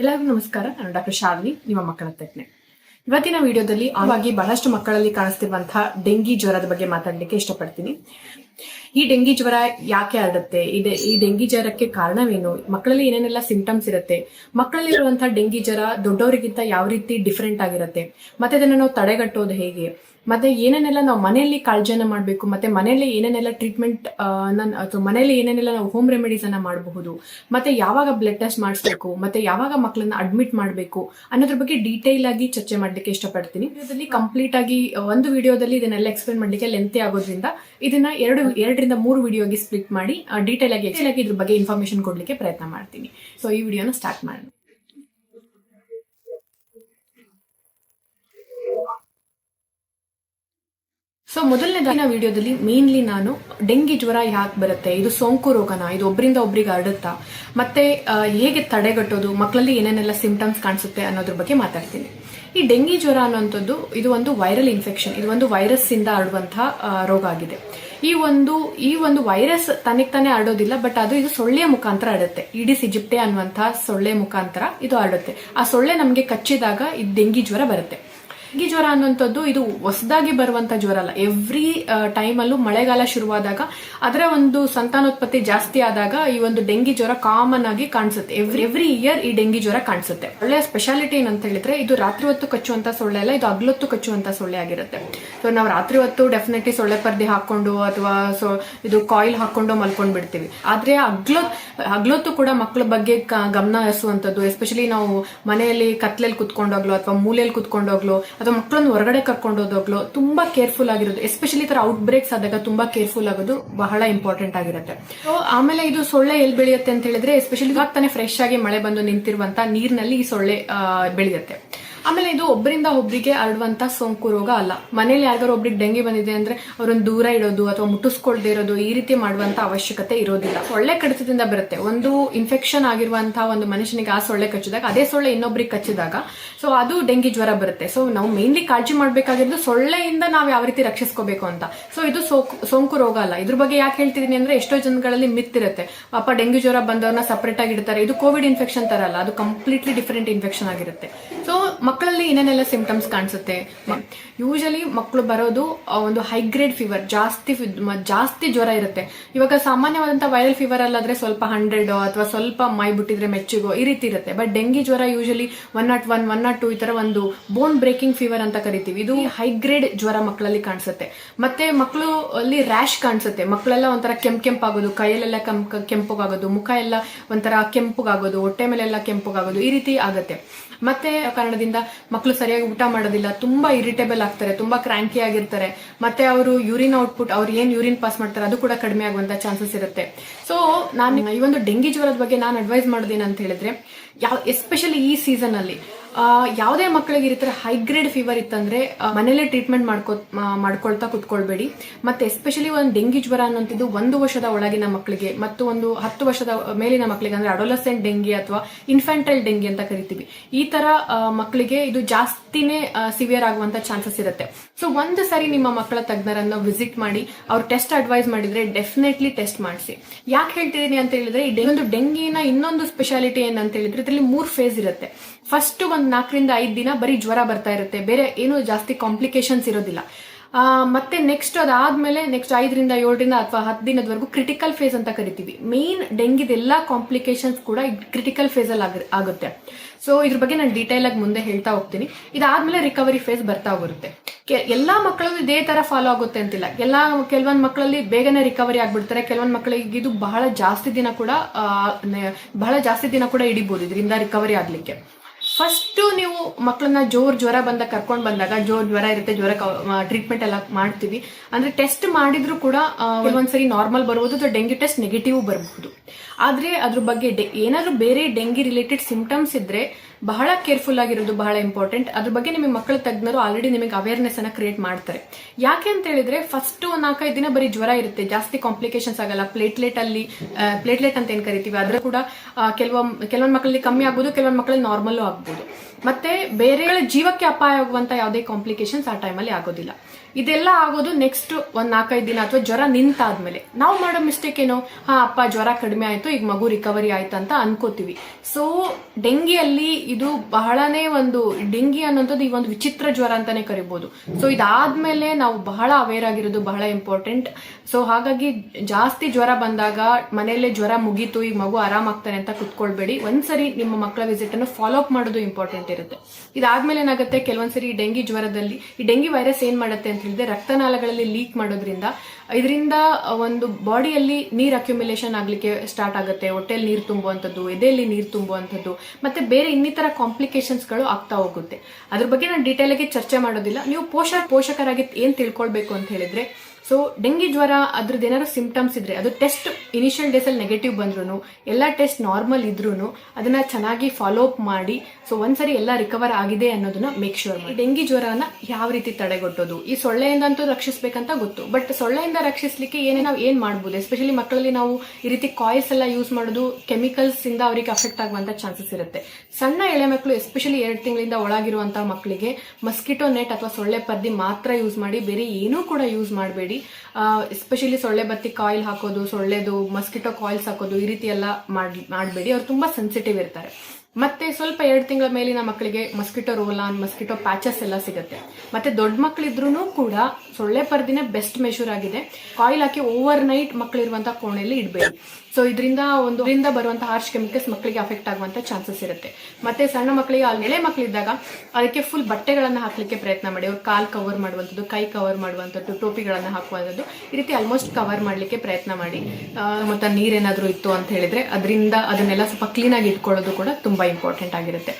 ಎಲ್ಲರಿಗೂ ನಮಸ್ಕಾರ. ನಾನು ಡಾಕ್ಟರ್ ಶಾಲಿನಿ, ನಿಮ್ಮ ಮಕ್ಕಳ ತಜ್ಞೆ. ಇವತ್ತಿನ ವಿಡಿಯೋದಲ್ಲಿ ಆವಾಗಿ ಬಹಳಷ್ಟು ಮಕ್ಕಳಲ್ಲಿ ಕಾಣಿಸ್ತಿರುವಂತಹ ಡೆಂಗಿ ಜ್ವರದ ಬಗ್ಗೆ ಮಾತಾಡಲಿಕ್ಕೆ ಇಷ್ಟಪಡ್ತೀನಿ. ಈ ಡೆಂಗಿ ಜ್ವರ ಯಾಕೆ ಹರಡುತ್ತೆ? ಈ ಡೆಂಗಿ ಜ್ವರಕ್ಕೆ ಕಾರಣವೇನು? ಮಕ್ಕಳಲ್ಲಿ ಏನೇನೆಲ್ಲ ಸಿಂಪ್ಟಮ್ಸ್ ಇರುತ್ತೆ? ಮಕ್ಕಳಲ್ಲಿ ಇರುವಂತಹ ಡೆಂಗಿ ಜ್ವರ ದೊಡ್ಡವರಿಗಿಂತ ಯಾವ ರೀತಿ ಡಿಫ್ರೆಂಟ್ ಆಗಿರುತ್ತೆ? ಮತ್ತೆ ಅದನ್ನು ನಾವು ತಡೆಗಟ್ಟೋದು ಹೇಗೆ? ಮತ್ತೆ ಏನೇನೆಲ್ಲ ನಾವು ಮನೆಯಲ್ಲಿ ಕಾಳಜಿಯನ್ನು ಮಾಡಬೇಕು, ಮತ್ತೆ ಮನೆಯಲ್ಲಿ ಏನೇನೆಲ್ಲ ಟ್ರೀಟ್ಮೆಂಟ್ ಅಥವಾ ಮನೆಯಲ್ಲಿ ಏನೇನೆಲ್ಲ ನಾವು ಹೋಮ್ ರೆಮಿಡೀಸ್ ಅನ್ನ ಮಾಡಬಹುದು, ಮತ್ತೆ ಯಾವಾಗ ಬ್ಲಡ್ ಟೆಸ್ಟ್ ಮಾಡಿಸ್ಬೇಕು, ಮತ್ತೆ ಯಾವಾಗ ಮಕ್ಕಳನ್ನ ಅಡ್ಮಿಟ್ ಮಾಡಬೇಕು ಅನ್ನೋದ್ರ ಬಗ್ಗೆ ಡೀಟೇಲ್ ಆಗಿ ಚರ್ಚೆ ಮಾಡಲಿಕ್ಕೆ ಇಷ್ಟಪಡ್ತೀನಿ. ಇದರಲ್ಲಿ ಕಂಪ್ಲೀಟ್ ಆಗಿ ಒಂದು ವಿಡಿಯೋದಲ್ಲಿ ಇದನ್ನೆಲ್ಲ ಎಕ್ಸ್ಪ್ಲೇನ್ ಮಾಡಲಿಕ್ಕೆ ಲೆಂತಿ ಆಗೋದ್ರಿಂದ ಇದನ್ನ ಎರಡು, ಎರಡರಿಂದ ಮೂರು ವಿಡಿಯೋಗೆ ಸ್ಪ್ಲಿಟ್ ಮಾಡಿ ಡೀಟೇಲ್ ಆಗಿ ಎಕ್ಸ್ಪ್ಲೇನ್ ಆಗಿ ಇದ್ರ ಬಗ್ಗೆ ಇನ್ಫಾರ್ಮೇಶನ್ ಕೊಡ್ಲಿಕ್ಕೆ ಪ್ರಯತ್ನ ಮಾಡ್ತೀನಿ. ಸೊ ಈ ವಿಡಿಯೋನ ಸ್ಟಾರ್ಟ್ ಮಾಡೋಣ. ಸೊ ಮೊದಲನೇದಾಗಿ ವಿಡಿಯೋದಲ್ಲಿ ಮೇನ್ಲಿ ನಾನು ಡೆಂಗಿ ಜ್ವರ ಯಾಕೆ ಬರುತ್ತೆ? ಇದು ಸೋಂಕು ರೋಗನ? ಇದು ಒಬ್ಬರಿಂದ ಒಬ್ಬರಿಗೆ ಹರಡುತ್ತಾ? ಮತ್ತೆ ಹೇಗೆ ತಡೆಗಟ್ಟೋದು? ಮಕ್ಕಳಲ್ಲಿ ಏನೇನೆಲ್ಲ ಸಿಂಪ್ಟಮ್ಸ್ ಕಾಣಿಸುತ್ತೆ ಅನ್ನೋದ್ರ ಬಗ್ಗೆ ಮಾತಾಡ್ತೀನಿ. ಈ ಡೆಂಗಿ ಜ್ವರ ಅನ್ನುವಂಥದ್ದು ಇದು ಒಂದು ವೈರಲ್ ಇನ್ಫೆಕ್ಷನ್ ಇದು ಒಂದು ವೈರಸ್ ಇಂದ ಹರಡುವಂತಹ ರೋಗ ಆಗಿದೆ. ಈ ಒಂದು ಈ ಒಂದು ವೈರಸ್ ತನಗೆ ತಾನೇ ಹರಡೋದಿಲ್ಲ ಬಟ್ ಅದು ಇದು ಸೊಳ್ಳೆಯ ಮುಖಾಂತರ ಹರಡುತ್ತೆ. ಇಡೀ ಸಿಜಿಪ್ಟೆ ಅನ್ನುವಂತಹ ಸೊಳ್ಳೆ ಮುಖಾಂತರ ಇದು ಹರಡುತ್ತೆ. ಆ ಸೊಳ್ಳೆ ನಮಗೆ ಕಚ್ಚಿದಾಗ ಈ ಡೆಂಗಿ ಜ್ವರ ಬರುತ್ತೆ. ಡೆಂಗಿ ಜ್ವರ ಅನ್ನುವಂಥದ್ದು ಇದು ಹೊಸದಾಗಿ ಬರುವಂತ ಜ್ವರ ಅಲ್ಲ ಎವ್ರಿ ಟೈಮಲ್ಲೂ ಮಳೆಗಾಲ ಶುರುವಾದಾಗ ಅದರ ಒಂದು ಸಂತಾನೋತ್ಪತ್ತಿ ಜಾಸ್ತಿ ಆದಾಗ ಈ ಒಂದು ಡೆಂಗಿ ಜ್ವರ ಕಾಮನ್ ಆಗಿ ಕಾಣಿಸುತ್ತೆ. ಎವ್ರಿ ಎವ್ರಿ ಇಯರ್ ಈ ಡೆಂಗಿ ಜ್ವರ ಕಾಣಿಸುತ್ತೆ. ಒಳ್ಳೆಯ ಸ್ಪೆಷಾಲಿಟಿ ಏನಂತ ಹೇಳಿದ್ರೆ ಇದು ರಾತ್ರಿ ಹೊತ್ತು ಕಚ್ಚುವಂತ ಸೊಳ್ಳೆ ಅಲ್ಲ, ಇದು ಅಗ್ಲೊತ್ತು ಕಚ್ಚುವಂತ ಸೊಳ್ಳೆ ಆಗಿರುತ್ತೆ. ಸೊ ನಾವು ರಾತ್ರಿ ಹೊತ್ತು ಡೆಫಿನೆಟ್ಲಿ ಸೊಳ್ಳೆ ಪರ್ದೆ ಹಾಕೊಂಡು ಅಥವಾ ಸೊ, ಇದು ಕಾಯಿಲ್ ಹಾಕೊಂಡು ಮಲ್ಕೊಂಡ್ ಬಿಡ್ತೀವಿ. ಆದ್ರೆ ಅಗ್ಲೊ ಅಗ್ಲೊತ್ತು ಕೂಡ ಮಕ್ಕಳ ಬಗ್ಗೆ ಗಮನ ಹರಿಸುವಂತದ್ದು ಎಸ್ಪೆಷಲಿ ನಾವು ಮನೆಯಲ್ಲಿ ಕತ್ಲೆಯಲ್ಲಿ ಕುತ್ಕೊಂಡೋಗ್ಲೋ ಅಥವಾ ಮೂಲೆಯಲ್ಲಿ ಕುತ್ಕೊಂಡೋಗ್ಲೋ ಅಥವಾ ಮಕ್ಕಳನ್ನು ಹೊರಗಡೆ ಕರ್ಕೊಂಡು ಹೋದಾಗ್ಲು ತುಂಬಾ ಕೇರ್ಫುಲ್ ಆಗಿರೋದು. ಎಸ್ಪೆಷಲಿ ತರ ಔಟ್ ಬ್ರೇಕ್ಸ್ ಆದಾಗ ತುಂಬಾ ಕೇರ್ಫುಲ್ ಆಗೋದು ಬಹಳ ಇಂಪಾರ್ಟೆಂಟ್ ಆಗಿರುತ್ತೆ. ಸೊ ಆಮೇಲೆ ಇದು ಸೊಳ್ಳೆ ಎಲ್ಲಿ ಬೆಳೆಯುತ್ತೆ ಅಂತ ಹೇಳಿದ್ರೆ ಎಸ್ಪೆಷಲಿ ತಾನೇ ಫ್ರೆಶ್ ಆಗಿ ಮಳೆ ಬಂದು ನಿಂತಿರುವಂತ ನೀರಿನಲ್ಲಿ ಈ ಸೊಳ್ಳೆ ಬೆಳೆಯುತ್ತೆ. ಆಮೇಲೆ ಇದು ಒಬ್ಬರಿಂದ ಒಬ್ಬರಿಗೆ ಹರಡುವಂತ ಸೋಂಕು ರೋಗ ಅಲ್ಲ. ಮನೇಲಿ ಯಾರಿಗಾರು ಒಬ್ರಿಗೆ ಡೆಂಗಿ ಬಂದಿದೆ ಅಂದ್ರೆ ಅವ್ರನ್ನ ದೂರ ಇಡೋದು ಅಥವಾ ಮುಟ್ಟಿಸ್ಕೊಳ್ದೇ ಇರೋದು ಈ ರೀತಿ ಮಾಡುವಂತ ಅವಶ್ಯಕತೆ ಇರೋದಿಲ್ಲ. ಸೊಳ್ಳೆ ಕಡಿತದಿಂದ ಬರುತ್ತೆ. ಒಂದು ಇನ್ಫೆಕ್ಷನ್ ಆಗಿರುವಂತಹ ಒಂದು ಮನುಷ್ಯನಿಗೆ ಆ ಸೊಳ್ಳೆ ಕಚ್ಚಿದಾಗ, ಅದೇ ಸೊಳ್ಳೆ ಇನ್ನೊಬ್ರಿಗೆ ಕಚ್ಚಿದಾಗ ಸೊ ಅದು ಡೆಂಗಿ ಜ್ವರ ಬರುತ್ತೆ. ಸೊ ನಾವು ಮೇನ್ಲಿ ಕಾಳಜಿ ಮಾಡಬೇಕಾಗಿರೋದು ಸೊಳ್ಳೆಯಿಂದ ನಾವು ಯಾವ ರೀತಿ ರಕ್ಷಿಸ್ಕೋಬೇಕು ಅಂತ. ಸೊ ಇದು ಸೋಂಕು ಸೋಂಕು ರೋಗ ಅಲ್ಲ. ಇದ್ರ ಬಗ್ಗೆ ಯಾಕೆ ಹೇಳ್ತಿದ್ದೀನಿ ಅಂದ್ರೆ ಎಷ್ಟೋ ಜನಗಳಲ್ಲಿ ಮಿತ್ತಿರುತ್ತೆ ಪಾಪ ಡೆಂಗ್ಯೂ ಜ್ವರ ಬಂದವ್ರನ್ನ ಸಪ್ರೇಟ್ ಆಗಿ ಇಡ್ತಾರೆ. ಇದು ಕೋವಿಡ್ ಇನ್ಫೆಕ್ಷನ್ ತರ ಅಲ್ಲ. ಅದು ಕಂಪ್ಲೀಟ್ಲಿ ಡಿಫರೆಂಟ್ ಇನ್ಫೆಕ್ಷನ್ ಆಗಿರುತ್ತೆ. ಸೊ ಮಕ್ಕಳಲ್ಲಿ ಏನೇನೆಲ್ಲ ಸಿಂಪ್ಟಮ್ಸ್ ಕಾಣಿಸುತ್ತೆ? ಯೂಶಲಿ ಮಕ್ಕಳು ಬರೋದು ಒಂದು ಒಂದು ಹೈಗ್ರೇಡ್ ಫೀವರ್ ಜಾಸ್ತಿ ಜಾಸ್ತಿ ಜ್ವರ ಇರುತ್ತೆ. ಇವಾಗ ಸಾಮಾನ್ಯವಾದಂಥ ವೈರಲ್ ಫೀವರ್ ಅಲ್ಲಾದ್ರೆ ಸ್ವಲ್ಪ ಹಂಡ್ರೆಡ್ ಅಥವಾ ಸ್ವಲ್ಪ ಮೈ ಬಿಟ್ಟಿದ್ರೆ ಮೆಚ್ಚಿಗೋ ಈ ರೀತಿ ಇರುತ್ತೆ. ಬಟ್ ಡೆಂಗಿ ಜ್ವರ usually one not one one not two ಈ ತರ ಒಂದು ಬೋನ್ ಬ್ರೇಕಿಂಗ್ ಫೀವರ್ ಅಂತ ಕರಿತೀವಿ. ಇದು ಹೈಗ್ರೇಡ್ ಜ್ವರ ಮಕ್ಕಳಲ್ಲಿ ಕಾಣಿಸುತ್ತೆ. ಮತ್ತೆ ಮಕ್ಕಳು ಅಲ್ಲಿ ರ್ಯಾಶ್ ಕಾಣಿಸುತ್ತೆ. ಮಕ್ಕಳೆಲ್ಲ ಒಂಥರ ಕೆಂಪ್ ಕೆಂಪಾಗೋದು, ಕೈಯಲ್ಲೆಲ್ಲ ಕೆಂಪ್, ಕೆಂಪುಗಾಗೋದು, ಮುಖ ಎಲ್ಲ ಒಂಥರ ಕೆಂಪುಗಾಗೋದು, ಹೊಟ್ಟೆ ಮೇಲೆಲ್ಲ ಕೆಂಪುಗಾಗೋದು ಈ ರೀತಿ ಆಗುತ್ತೆ. ಮತ್ತೆ ಕಾರಣದಿಂದ ಮಕ್ಕಳು ಸರಿಯಾಗಿ ಊಟ ಮಾಡೋದಿಲ್ಲ, ತುಂಬಾ ಇರಿಟೇಬಲ್ ಆಗ್ತಾರೆ, ತುಂಬಾ ಕ್ರಾಂಕಿ ಆಗಿರ್ತಾರೆ. ಮತ್ತೆ ಅವರು ಯೂರಿನ್ ಔಟ್ಪುಟ್ ಅವ್ರು ಏನ್ ಯೂರಿನ್ ಪಾಸ್ ಮಾಡ್ತಾರೆ, ಅದು ಕೂಡ ಕಡಿಮೆ ಆಗುವಂತ ಚಾನ್ಸಸ್ ಇರುತ್ತೆ. ಸೊ ನಾನು ಈ ಒಂದು ಡೆಂಗಿ ಜ್ವರದ ಬಗ್ಗೆ ನಾನು ಅಡ್ವೈಸ್ ಮಾಡೋದೇನಂತ ಹೇಳಿದ್ರೆ, ಯಾವ ಎಸ್ಪೆಷಲಿ ಈ ಸೀಸನ್ ಅಲ್ಲಿ ಯಾವುದೇ ಮಕ್ಕಳಿಗೆ ಈ ತರ ಹೈಗ್ರೇಡ್ ಫೀವರ್ ಇತ್ತಂದ್ರೆ ಮನೇಲೆ ಟ್ರೀಟ್ಮೆಂಟ್ ಮಾಡ್ಕೋ ಮಾಡ್ಕೊಳ್ತಾ ಕುತ್ಕೊಳ್ಬೇಡಿ. ಮತ್ತೆ ಎಸ್ಪೆಷಲಿ ಒಂದು ಡೆಂಗಿ ಜ್ವರ ಅನ್ನೋಂಥದ್ದು ಒಂದು ವರ್ಷದ ಒಳಗಿನ ಮಕ್ಕಳಿಗೆ ಮತ್ತು ಒಂದು ಹತ್ತು ವರ್ಷದ ಮೇಲಿನ ಮಕ್ಕಳಿಗೆ ಅಂದ್ರೆ ಅಡೋಲಸೆಂಟ್ ಡೆಂಗಿ ಅಥವಾ ಇನ್ಫ್ಯಾಂಟೈಲ್ ಡೆಂಗಿ ಅಂತ ಕರಿತೀವಿ. ಈ ತರ ಮಕ್ಕಳಿಗೆ ಇದು ಜಾಸ್ತಿನೇ ಸಿವಿಯರ್ ಆಗುವಂತ ಚಾನ್ಸಸ್ ಇರುತ್ತೆ. ಸೊ ಒಂದು ಸಾರಿ ನಿಮ್ಮ ಮಕ್ಕಳ ತಜ್ಞರನ್ನ ವಿಸಿಟ್ ಮಾಡಿ, ಅವ್ರ ಟೆಸ್ಟ್ ಅಡ್ವೈಸ್ ಮಾಡಿದ್ರೆ ಡೆಫಿನೆಟ್ಲಿ ಟೆಸ್ಟ್ ಮಾಡಿಸಿ. ಯಾಕೆ ಹೇಳ್ತಿದ್ದೀನಿ ಅಂತ ಹೇಳಿದ್ರೆ, ಈ ಡೆಂಗಿನ ಇನ್ನೊಂದು ಸ್ಪೆಷಾಲಿಟಿ ಏನಂತ ಹೇಳಿದ್ರೆ, ಇದರಲ್ಲಿ ಮೂರು ಫೇಸ್ ಇರುತ್ತೆ. ಫಸ್ಟ್ ಒಂದು ನಾಲ್ಕರಿಂದ ಐದು ದಿನ ಬರೀ ಜ್ವರ ಬರ್ತಾ ಇರುತ್ತೆ. ಬೇರೆ ಏನು ಜಾಸ್ತಿ ಕಾಂಪ್ಲಿಕೇಶನ್ಸ್ ಇರೋದಿಲ್ಲ. ಮತ್ತೆ ನೆಕ್ಸ್ಟ್ ಅದಾದ್ಮೇಲೆ ನೆಕ್ಸ್ಟ್ ಐದರಿಂದ ಏಳರಿಂದ ಅಥವಾ ಹತ್ತು ದಿನದವರೆಗೂ ಕ್ರಿಟಿಕಲ್ ಫೇಸ್ ಅಂತ ಕರಿತೀವಿ. ಮೇನ್ ಡೆಂಗಿದ ಎಲ್ಲ ಕಾಂಪ್ಲಿಕೇಶನ್ಸ್ ಕೂಡ ಕ್ರಿಟಿಕಲ್ ಫೇಸಲ್ಲಿ ಆಗ- ಆಗುತ್ತೆ. ಸೊ ಇದ್ರ ಬಗ್ಗೆ ನಾನು ಡೀಟೇಲ್ ಆಗಿ ಮುಂದೆ ಹೇಳ್ತಾ ಹೋಗ್ತೀನಿ. ಇದಾದ್ಮೇಲೆ ರಿಕವರಿ ಫೇಸ್ ಬರ್ತಾ ಬರುತ್ತೆ ಎಲ್ಲಾ ಮಕ್ಕಳಲ್ಲೂ ಇದೇ ತರ ಫಾಲೋ ಆಗುತ್ತೆ ಅಂತಿಲ್ಲ. ಎಲ್ಲ ಕೆಲವೊಂದು ಮಕ್ಕಳಲ್ಲಿ ಬೇಗನೆ ರಿಕವರಿ ಆಗ್ಬಿಡ್ತಾರೆ. ಕೆಲವೊಂದು ಮಕ್ಕಳಿಗೆ ಇದು ಬಹಳ ಜಾಸ್ತಿ ದಿನ ಕೂಡ ಬಹಳ ಜಾಸ್ತಿ ದಿನ ಕೂಡ ಹಿಡಿಬಹುದು ಇದರಿಂದ ರಿಕವರಿ ಆಗ್ಲಿಕ್ಕೆ. ಫಸ್ಟ್ ನೀವು ಮಕ್ಕಳನ್ನ ಜೋರ್ ಜ್ವರ ಬಂದ ಕರ್ಕೊಂಡು ಬಂದಾಗ, ಜೋರ್ ಜ್ವರ ಇರುತ್ತೆ, ಜ್ವರ ಟ್ರೀಟ್ಮೆಂಟ್ ಎಲ್ಲ ಮಾಡ್ತೀವಿ. ಅಂದ್ರೆ ಟೆಸ್ಟ್ ಮಾಡಿದ್ರು ಕೂಡ ಒಂದೊಂದ್ಸರಿ ನಾರ್ಮಲ್ ಬರ್ಬೋದು ಅಥವಾ ಡೆಂಗ್ಯೂ ಟೆಸ್ಟ್ ನೆಗೆಟಿವ್ ಬರಬಹುದು. ಆದ್ರೆ ಅದ್ರ ಬಗ್ಗೆ ಏನಾದ್ರೂ ಬೇರೆ ಡೆಂಗಿ ರಿಲೇಟೆಡ್ ಸಿಂಪ್ಟಮ್ಸ್ ಇದ್ರೆ ಬಹಳ ಕೇರ್ಫುಲ್ ಆಗಿರೋದು ಬಹಳ ಇಂಪಾರ್ಟೆಂಟ್. ಅದ್ರ ಬಗ್ಗೆ ನಿಮಗೆ ಮಕ್ಕಳ ತಜ್ಞರು ಆಲ್ರೆಡಿ ನಿಮಗೆ ಅವೇರ್ನೆಸ್ ಅನ್ನ ಕ್ರಿಯೇಟ್ ಮಾಡ್ತಾರೆ. ಯಾಕೆ ಅಂತ ಹೇಳಿದ್ರೆ ಫಸ್ಟ್ ನಾಲ್ಕೈದು ದಿನ ಬರೀ ಜ್ವರ ಇರುತ್ತೆ. ಜಾಸ್ತಿ ಕಾಂಪ್ಲಿಕೇಶನ್ಸ್ ಆಗಲ್ಲ. ಪ್ಲೇಟ್ಲೆಟ್ ಅಲ್ಲಿ ಪ್ಲೇಟ್ಲೆಟ್ ಅಂತ ಏನ್ ಕರಿತೀವಿ, ಅದ್ರ ಕೂಡ ಕೆಲವೊಂದು ಕೆಲವೊಂದು ಮಕ್ಕಳಲ್ಲಿ ಕಮ್ಮಿ ಆಗ್ಬೋದು, ಕೆಲವೊಂದು ಮಕ್ಕಳಲ್ಲಿ ನಾರ್ಮಲ್ ಆಗ್ಬೋದು. ಮತ್ತೆ ಬೇರೆ ಜೀವಕ್ಕೆ ಅಪಾಯ ಆಗುವಂತ ಯಾವುದೇ ಕಾಂಪ್ಲಿಕೇಶನ್ಸ್ ಆ ಟೈಮಲ್ಲಿ ಆಗೋದಿಲ್ಲ. ಇದೆಲ್ಲ ಆಗೋದು ನೆಕ್ಸ್ಟ್ ಒಂದ್ ನಾಲ್ಕೈದು ದಿನ ಅಥವಾ ಜ್ವರ ನಿಂತಾದ್ಮೇಲೆ. ನಾವು ಮಾಡೋ ಮಿಸ್ಟೇಕ್ ಏನು? ಹಾ, ಅಪ್ಪ, ಜ್ವರ ಕಡಿಮೆ ಆಯ್ತು, ಈಗ ಮಗು ರಿಕವರಿ ಆಯ್ತು ಅಂತ ಅನ್ಕೋತೀವಿ. ಸೊ ಡೆಂಗಿಯಲ್ಲಿ ಇದು ಬಹಳನೇ ಒಂದು, ಡೆಂಗಿ ಅನ್ನೋಂಥದ್ದು ಈ ಒಂದು ವಿಚಿತ್ರ ಜ್ವರ ಅಂತಾನೆ ಕರಿಬಹುದು ಸೊ ಇದಾದ್ಮೇಲೆ ನಾವು ಬಹಳ ಅವೇರ್ ಆಗಿರೋದು ಬಹಳ ಇಂಪಾರ್ಟೆಂಟ್ ಸೊ ಹಾಗಾಗಿ ಜಾಸ್ತಿ ಜ್ವರ ಬಂದಾಗ ಮನೆಯಲ್ಲೇ ಜ್ವರ ಮುಗೀತು, ಈಗ ಮಗು ಆರಾಮಾಗ್ತಾನೆ ಅಂತ ಕುತ್ಕೊಳ್ಬೇಡಿ. ಒಂದ್ಸರಿ ನಿಮ್ಮ ಮಕ್ಕಳ ವಿಸಿಟ್ ಅನ್ನು ಫಾಲೋ ಅಪ್ ಮಾಡೋದು ಇಂಪಾರ್ಟೆಂಟ್ ಇರುತ್ತೆ ಇದಾದ್ಮೇಲೆ ಏನಾಗುತ್ತೆ? ಕೆಲವೊಂದ್ಸರಿ ಈ ಡೆಂಗಿ ಜ್ವರದಲ್ಲಿ ಈ ಡೆಂಗಿ ವೈರಸ್ ಏನ್ ಮಾಡುತ್ತೆ ಅಂತ ಹೇಳಿದ್ರೆ ರಕ್ತನಾಳಗಳಲ್ಲಿ ಲೀಕ್ ಮಾಡೋದ್ರಿಂದ ಇದರಿಂದ ಒಂದು ಬಾಡಿಯಲ್ಲಿ ನೀರ್ ಅಕ್ಯುಮಿಲೇಷನ್ ಆಗ್ಲಿಕ್ಕೆ ಸ್ಟಾರ್ಟ್ ಆಗುತ್ತೆ. ಹೊಟ್ಟೆಲಿ ನೀರು ತುಂಬುವಂಥದ್ದು, ಎದೆಯಲ್ಲಿ ನೀರು ತುಂಬುವಂಥದ್ದು, ಮತ್ತೆ ಬೇರೆ ಇನ್ನಿತರ ಕಾಂಪ್ಲಿಕೇಶನ್ಸ್ಗಳು ಆಗ್ತಾ ಹೋಗುತ್ತೆ. ಅದ್ರ ಬಗ್ಗೆ ನಾನು ಡೀಟೇಲ್ ಆಗಿ ಚರ್ಚೆ ಮಾಡೋದಿಲ್ಲ. ನೀವು ಪೋಷಕ ಪೋಷಕರಾಗಿ ಏನ್ ತಿಳ್ಕೊಳ್ಬೇಕು ಅಂತ ಹೇಳಿದ್ರೆ ಸೊ ಡೆಂಗಿ ಜ್ವರ ಅದ್ರದ್ದು ಏನಾದ್ರು ಸಿಂಪ್ಟಮ್ಸ್ ಇದ್ರೆ, ಅದು ಟೆಸ್ಟ್ ಇನಿಷಿಯಲ್ ಡೇಸ್ ಅಲ್ಲಿ ನೆಗೆಟಿವ್ ಬಂದ್ರೂ ಎಲ್ಲ ಟೆಸ್ಟ್ ನಾರ್ಮಲ್ ಇದ್ರೂ ಅದನ್ನ ಚೆನ್ನಾಗಿ ಫಾಲೋ ಅಪ್ ಮಾಡಿ ಸೊ ಒಂದ್ಸರಿ ಎಲ್ಲ ರಿಕವರ್ ಆಗಿದೆ ಅನ್ನೋದನ್ನ ಮೇಕ್ ಶೋರ್ ಮಾಡಿ. ಡೆಂಗಿ ಜ್ವರನ ಯಾವ ರೀತಿ ತಡೆಗಟ್ಟೋದು? ಈ ಸೊಳ್ಳೆಯಿಂದ ಅಂತೂ ರಕ್ಷಿಸಬೇಕಂತ ಗೊತ್ತು ಬಟ್ ಸೊಳ್ಳೆಯಿಂದ ರಕ್ಷಿಸಲಿಕ್ಕೆ ಏನೇ ನಾವು ಏನ್ ಮಾಡ್ಬೋದು? ಎಸ್ಪೆಷಲಿ ಮಕ್ಕಳಲ್ಲಿ ನಾವು ಈ ರೀತಿ ಕಾಯಿಲ್ಸ್ ಎಲ್ಲ ಯೂಸ್ ಮಾಡೋದು ಕೆಮಿಕಲ್ಸ್ ಇಂದ ಅವರಿಗೆ ಅಫೆಕ್ಟ್ ಆಗುವಂತ ಚಾನ್ಸಸ್ ಇರುತ್ತೆ. ಸಣ್ಣ ಎಳೆ ಮಕ್ಕಳು ಎಸ್ಪೆಷಲಿ ಎರಡು ತಿಂಗಳಿಂದ ಒಳಗಿರುವಂತಹ ಮಕ್ಕಳಿಗೆ ಮಸ್ಕಿಟೋ ನೆಟ್ ಅಥವಾ ಸೊಳ್ಳೆ ಪರ್ದಿ ಮಾತ್ರ ಯೂಸ್ ಮಾಡಿ, ಬೇರೆ ಏನೂ ಕೂಡ ಯೂಸ್ ಮಾಡಬೇಡಿ. ಎಸ್ಪೆಷಲಿ ಸೊಳ್ಳೆ ಬತ್ತಿ ಕಾಯಿಲ್ ಹಾಕೋದು, ಸೊಳ್ಳೆದು ಮಸ್ಕಿಟೋ ಕಾಯಿಲ್ಸ್ ಹಾಕೋದು ಈ ರೀತಿ ಎಲ್ಲ ಮಾಡಿ ಮಾಡಬೇಡಿ. ಅವ್ರು ತುಂಬಾ ಸೆನ್ಸಿಟಿವ್ ಇರ್ತಾರೆ. ಮತ್ತೆ ಸ್ವಲ್ಪ ಎರಡು ತಿಂಗಳ ಮೇಲಿನ ಮಕ್ಕಳಿಗೆ ಮಸ್ಕಿಟೋ ರೋಲಾನ್ ಮಸ್ಕಿಟೋ ಪ್ಯಾಚಸ್ ಎಲ್ಲ ಸಿಗುತ್ತೆ. ಮತ್ತೆ ದೊಡ್ಡ ಮಕ್ಕಳಿದ್ರು ಕೂಡ ಸೊಳ್ಳೆ ಪರ್ದಿನೇ ಬೆಸ್ಟ್ ಮೆಷೂರ್ ಆಗಿದೆ. ಕಾಯಿಲ್ ಹಾಕಿ ಓವರ್ ನೈಟ್ ಮಕ್ಕಳಿರುವಂತಹ ಕೋಣೆಯಲ್ಲಿ ಇಡಬೇಡಿ. ಸೊ ಇದರಿಂದ ಒಂದು ಇದರಿಂದ ಬರುವಂತಹ ಹಾರ್ಶ್ ಕೆಮಿಕಲ್ಸ್ ಮಕ್ಕಳಿಗೆ ಅಫೆಕ್ಟ್ ಆಗುವಂತ ಚಾನ್ಸಸ್ ಇರುತ್ತೆ. ಮತ್ತೆ ಸಣ್ಣ ಮಕ್ಕಳಿಗೆ ಅಲ್ಲಿ ಎಳೆ ಮಕ್ಕಳಿದ್ದಾಗ ಅದಕ್ಕೆ ಫುಲ್ ಬಟ್ಟೆಗಳನ್ನ ಹಾಕಲಿಕ್ಕೆ ಪ್ರಯತ್ನ ಮಾಡಿ. ಅವ್ರ ಕಾಲ್ ಕವರ್ ಮಾಡುವಂಥದ್ದು, ಕೈ ಕವರ್ ಮಾಡುವಂಥದ್ದು, ಟೋಪಿಗಳನ್ನ ಹಾಕುವಂಥದ್ದು ಈ ರೀತಿ ಆಲ್ಮೋಸ್ಟ್ ಕವರ್ ಮಾಡಲಿಕ್ಕೆ ಪ್ರಯತ್ನ ಮಾಡಿ. ಮತ್ತೆ ನೀರೇನಾದ್ರೂ ಇತ್ತು ಅಂತ ಹೇಳಿದ್ರೆ ಅದರಿಂದ ಅದನ್ನೆಲ್ಲ ಸ್ವಲ್ಪ ಕ್ಲೀನ್ ಆಗಿ ಇಟ್ಕೊಳ್ಳೋದು ಕೂಡ ತುಂಬಾ ಇಂಪಾರ್ಟೆಂಟ್ ಆಗಿರುತ್ತೆ.